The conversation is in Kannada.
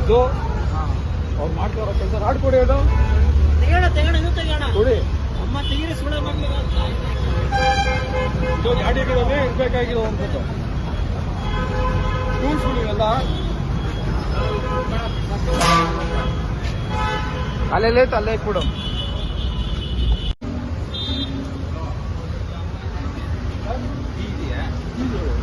ಇದು ಅವ್ರು ಮಾಡ್ತಾರ ಕೆಲಸ. ರಾಡ್ ಕೊಡಿ ಅದು. ತೆಗೋಣ ತೆಗೋಣ ಇದು ತೆಗೋಣ ಕೊಡಿ. ಅಮ್ಮ ತೆಗೀರಿ ಮಕ್ಕಳು ಇದು ಗಾಡಿಗಳಲ್ಲಿ ಇರ್ಬೇಕಾಗಿರೋ ಅನ್ಸುತ್ತೆ ಟೂಲ್ಸ್ಗಳು ಇವೆಲ್ಲ ಅಲ್ಲೆಲ್ಲೇ ಅಲ್ಲೇ ಕೊಡು. 一个人。